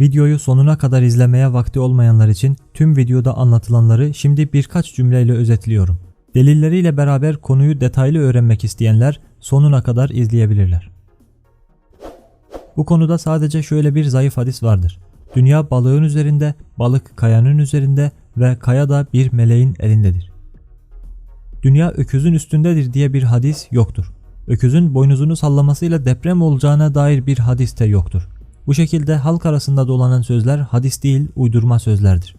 Videoyu sonuna kadar izlemeye vakti olmayanlar için tüm videoda anlatılanları şimdi birkaç cümleyle özetliyorum. Delilleriyle beraber konuyu detaylı öğrenmek isteyenler sonuna kadar izleyebilirler. Bu konuda sadece şöyle bir zayıf hadis vardır. Dünya balığın üzerinde, balık kayanın üzerinde ve kaya da bir meleğin elindedir. Dünya öküzün üstündedir diye bir hadis yoktur. Öküzün boynuzunu sallamasıyla deprem olacağına dair bir hadis de yoktur. Bu şekilde halk arasında dolanan sözler hadis değil uydurma sözlerdir.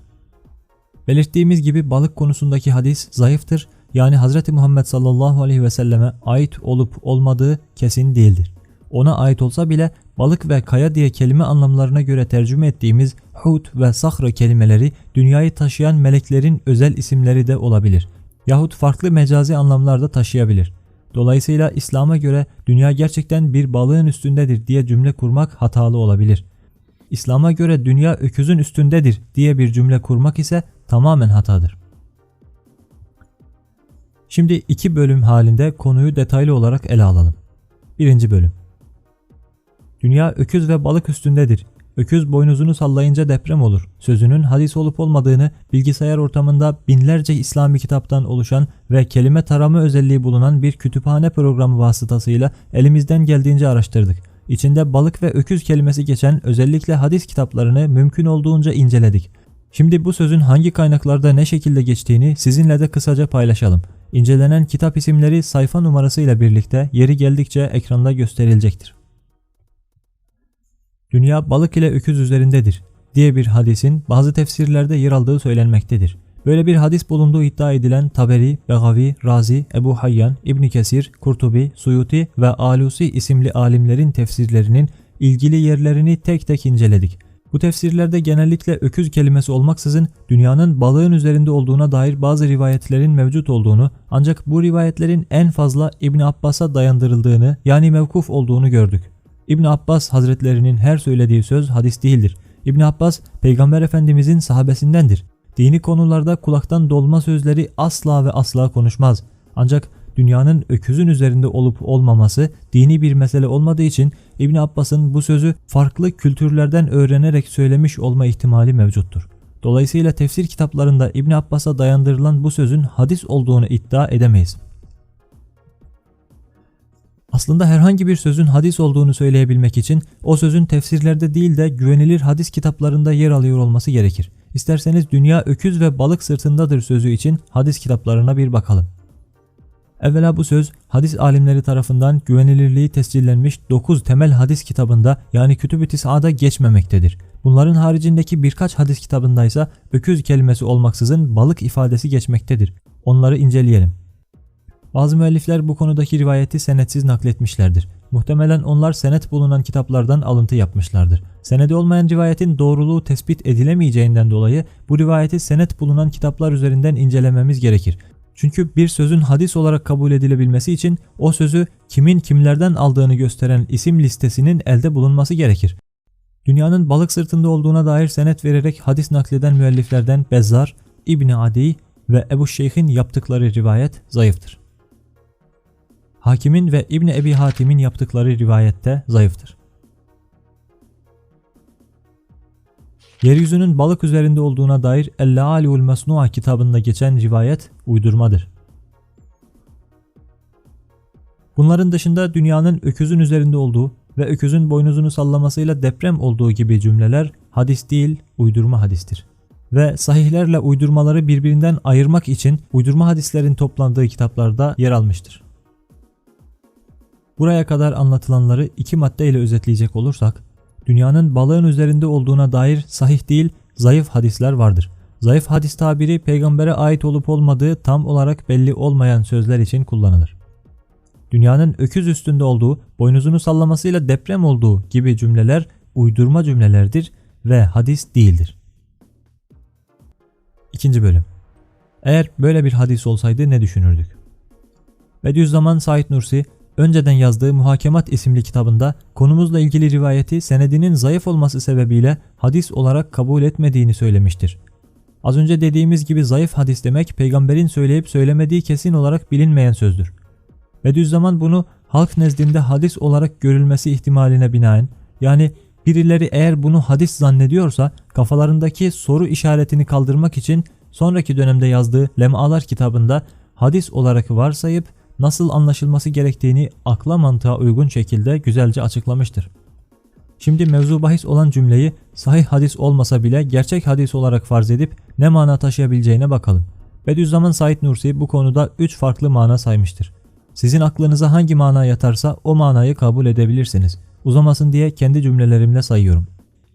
Belirttiğimiz gibi balık konusundaki hadis zayıftır yani Hz. Muhammed sallallahu aleyhi ve selleme ait olup olmadığı kesin değildir. Ona ait olsa bile balık ve kaya diye kelime anlamlarına göre tercüme ettiğimiz hut ve sahra kelimeleri dünyayı taşıyan meleklerin özel isimleri de olabilir. Yahut farklı mecazi anlamlar da taşıyabilir. Dolayısıyla İslam'a göre dünya gerçekten bir balığın üstündedir diye cümle kurmak hatalı olabilir. İslam'a göre dünya öküzün üstündedir diye bir cümle kurmak ise tamamen hatadır. Şimdi iki bölüm halinde konuyu detaylı olarak ele alalım. Birinci bölüm. Dünya öküz ve balık üstündedir. Öküz boynuzunu sallayınca deprem olur. Sözünün hadis olup olmadığını bilgisayar ortamında binlerce İslami kitaptan oluşan ve kelime tarama özelliği bulunan bir kütüphane programı vasıtasıyla elimizden geldiğince araştırdık. İçinde balık ve öküz kelimesi geçen özellikle hadis kitaplarını mümkün olduğunca inceledik. Şimdi bu sözün hangi kaynaklarda ne şekilde geçtiğini sizinle de kısaca paylaşalım. İncelenen kitap isimleri sayfa numarasıyla birlikte yeri geldikçe ekranda gösterilecektir. Dünya balık ile öküz üzerindedir diye bir hadisin bazı tefsirlerde yer aldığı söylenmektedir. Böyle bir hadis bulunduğu iddia edilen Taberi, Begavi, Razi, Ebu Hayyan, İbn Kesir, Kurtubi, Suyuti ve Alusi isimli alimlerin tefsirlerinin ilgili yerlerini tek tek inceledik. Bu tefsirlerde genellikle öküz kelimesi olmaksızın dünyanın balığın üzerinde olduğuna dair bazı rivayetlerin mevcut olduğunu ancak bu rivayetlerin en fazla İbn Abbas'a dayandırıldığını yani mevkuf olduğunu gördük. İbn Abbas Hazretlerinin her söylediği söz hadis değildir. İbn Abbas Peygamber Efendimizin sahabesindendir. Dini konularda kulaktan dolma sözleri asla ve asla konuşmaz. Ancak dünyanın öküzün üzerinde olup olmaması dini bir mesele olmadığı için İbn Abbas'ın bu sözü farklı kültürlerden öğrenerek söylemiş olma ihtimali mevcuttur. Dolayısıyla tefsir kitaplarında İbn Abbas'a dayandırılan bu sözün hadis olduğunu iddia edemeyiz. Aslında herhangi bir sözün hadis olduğunu söyleyebilmek için o sözün tefsirlerde değil de güvenilir hadis kitaplarında yer alıyor olması gerekir. İsterseniz dünya öküz ve balık sırtındadır sözü için hadis kitaplarına bir bakalım. Evvela bu söz hadis alimleri tarafından güvenilirliği tescillenmiş 9 temel hadis kitabında yani Kütüb-i Tis'a'da geçmemektedir. Bunların haricindeki birkaç hadis kitabında ise öküz kelimesi olmaksızın balık ifadesi geçmektedir. Onları inceleyelim. Bazı müellifler bu konudaki rivayeti senetsiz nakletmişlerdir. Muhtemelen onlar senet bulunan kitaplardan alıntı yapmışlardır. Senedi olmayan rivayetin doğruluğu tespit edilemeyeceğinden dolayı bu rivayeti senet bulunan kitaplar üzerinden incelememiz gerekir. Çünkü bir sözün hadis olarak kabul edilebilmesi için o sözü kimin kimlerden aldığını gösteren isim listesinin elde bulunması gerekir. Dünyanın balık sırtında olduğuna dair senet vererek hadis nakleden müelliflerden Bezzar, İbni Adi ve Ebu Şeyh'in yaptıkları rivayet zayıftır. Hakimin ve İbni Ebi Hatim'in yaptıkları rivayette zayıftır. Yeryüzünün balık üzerinde olduğuna dair El-La'aliul Mesnu'a kitabında geçen rivayet uydurmadır. Bunların dışında dünyanın öküzün üzerinde olduğu ve öküzün boynuzunu sallamasıyla deprem olduğu gibi cümleler hadis değil, uydurma hadistir. Ve sahihlerle uydurmaları birbirinden ayırmak için uydurma hadislerin toplandığı kitaplarda yer almıştır. Buraya kadar anlatılanları iki madde ile özetleyecek olursak, dünyanın balığın üzerinde olduğuna dair sahih değil, zayıf hadisler vardır. Zayıf hadis tabiri peygambere ait olup olmadığı tam olarak belli olmayan sözler için kullanılır. Dünyanın öküz üstünde olduğu, boynuzunu sallamasıyla deprem olduğu gibi cümleler uydurma cümlelerdir ve hadis değildir. İkinci bölüm. Eğer böyle bir hadis olsaydı ne düşünürdük? Bediüzzaman Said Nursi önceden yazdığı Muhakemat isimli kitabında konumuzla ilgili rivayeti senedinin zayıf olması sebebiyle hadis olarak kabul etmediğini söylemiştir. Az önce dediğimiz gibi zayıf hadis demek peygamberin söyleyip söylemediği kesin olarak bilinmeyen sözdür. Bediüzzaman bunu halk nezdinde hadis olarak görülmesi ihtimaline binaen yani Birileri eğer bunu hadis zannediyorsa kafalarındaki soru işaretini kaldırmak için sonraki dönemde yazdığı Lemalar kitabında hadis olarak varsayıp nasıl anlaşılması gerektiğini akla mantığa uygun şekilde güzelce açıklamıştır. Şimdi mevzu bahis olan cümleyi sahih hadis olmasa bile gerçek hadis olarak farz edip ne mana taşıyabileceğine bakalım. Bediüzzaman Said Nursi bu konuda 3 farklı mana saymıştır. Sizin aklınıza hangi mana yatarsa o manayı kabul edebilirsiniz. Uzamasın diye kendi cümlelerimle sayıyorum.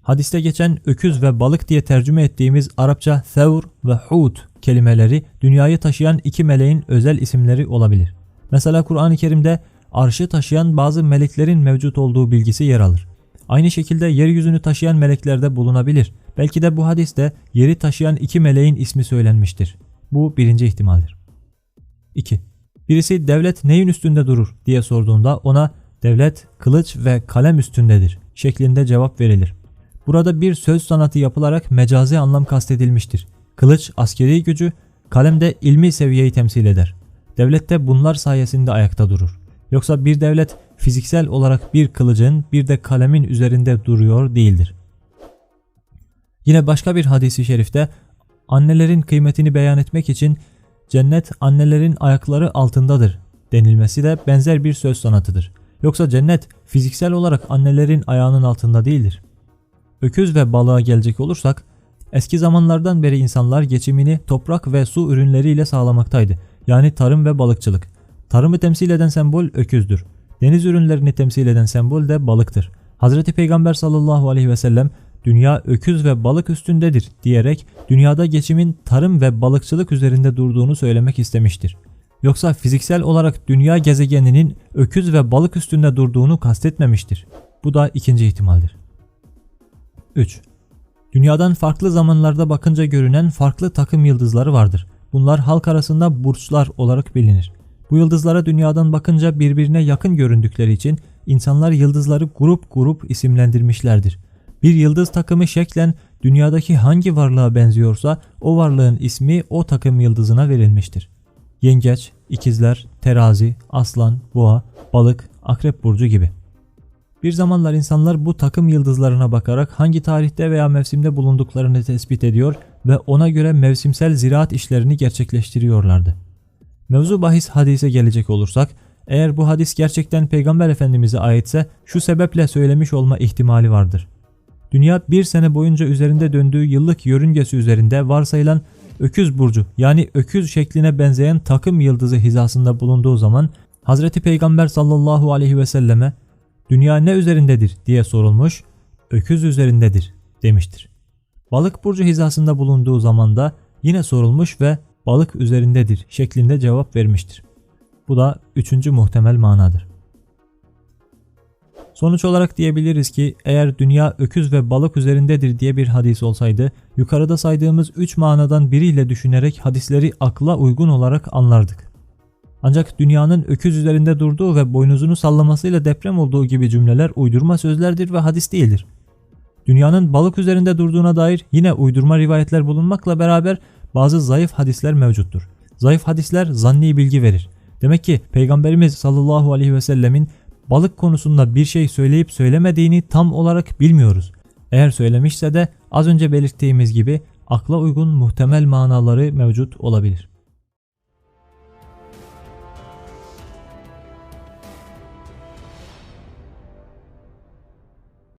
Hadiste geçen öküz ve balık diye tercüme ettiğimiz Arapça thevr ve hut kelimeleri dünyayı taşıyan iki meleğin özel isimleri olabilir. Mesela Kur'an-ı Kerim'de arşı taşıyan bazı meleklerin mevcut olduğu bilgisi yer alır. Aynı şekilde yeryüzünü taşıyan meleklerde bulunabilir. Belki de bu hadiste yeri taşıyan iki meleğin ismi söylenmiştir. Bu birinci ihtimaldir. 2. Birisi devlet neyin üstünde durur diye sorduğunda ona devlet kılıç ve kalem üstündedir şeklinde cevap verilir. Burada bir söz sanatı yapılarak mecazi anlam kastedilmiştir. Kılıç askeri gücü, kalem de ilmi seviyeyi temsil eder. Devlet de bunlar sayesinde ayakta durur. Yoksa bir devlet fiziksel olarak bir kılıcın bir de kalemin üzerinde duruyor değildir. Yine başka bir hadisi şerifte annelerin kıymetini beyan etmek için cennet annelerin ayakları altındadır denilmesi de benzer bir söz sanatıdır. Yoksa cennet fiziksel olarak annelerin ayağının altında değildir. Öküz ve balığa gelecek olursak, eski zamanlardan beri insanlar geçimini toprak ve su ürünleriyle sağlamaktaydı. Yani tarım ve balıkçılık. Tarımı temsil eden sembol öküzdür. Deniz ürünlerini temsil eden sembol de balıktır. Hazreti Peygamber sallallahu aleyhi ve sellem dünya öküz ve balık üstündedir diyerek dünyada geçimin tarım ve balıkçılık üzerinde durduğunu söylemek istemiştir. Yoksa fiziksel olarak dünya gezegeninin öküz ve balık üstünde durduğunu kastetmemiştir. Bu da ikinci ihtimaldir. 3. Dünyadan farklı zamanlarda bakınca görünen farklı takım yıldızları vardır. Bunlar halk arasında burçlar olarak bilinir. Bu yıldızlara dünyadan bakınca birbirine yakın göründükleri için insanlar yıldızları grup grup isimlendirmişlerdir. Bir yıldız takımı şeklen dünyadaki hangi varlığa benziyorsa o varlığın ismi o takım yıldızına verilmiştir. Yengeç, ikizler, terazi, aslan, boğa, balık, akrep burcu gibi. Bir zamanlar insanlar bu takım yıldızlarına bakarak hangi tarihte veya mevsimde bulunduklarını tespit ediyor ve ona göre mevsimsel ziraat işlerini gerçekleştiriyorlardı. Mevzu bahis hadise gelecek olursak, eğer bu hadis gerçekten Peygamber Efendimiz'e aitse şu sebeple söylemiş olma ihtimali vardır. Dünya bir sene boyunca üzerinde döndüğü yıllık yörüngesi üzerinde varsayılan öküz burcu yani öküz şekline benzeyen takım yıldızı hizasında bulunduğu zaman Hazreti Peygamber sallallahu aleyhi ve selleme dünya ne üzerindedir diye sorulmuş, öküz üzerindedir demiştir. Balık burcu hizasında bulunduğu zaman da yine sorulmuş ve balık üzerindedir şeklinde cevap vermiştir. Bu da üçüncü muhtemel manadır. Sonuç olarak diyebiliriz ki eğer dünya öküz ve balık üzerindedir diye bir hadis olsaydı yukarıda saydığımız üç manadan biriyle düşünerek hadisleri akla uygun olarak anlardık. Ancak dünyanın öküz üzerinde durduğu ve boynuzunu sallamasıyla deprem olduğu gibi cümleler uydurma sözlerdir ve hadis değildir. Dünyanın balık üzerinde durduğuna dair yine uydurma rivayetler bulunmakla beraber bazı zayıf hadisler mevcuttur. Zayıf hadisler zanni bilgi verir. Demek ki Peygamberimiz sallallahu aleyhi ve sellemin balık konusunda bir şey söyleyip söylemediğini tam olarak bilmiyoruz. Eğer söylemişse de az önce belirttiğimiz gibi akla uygun muhtemel manaları mevcut olabilir.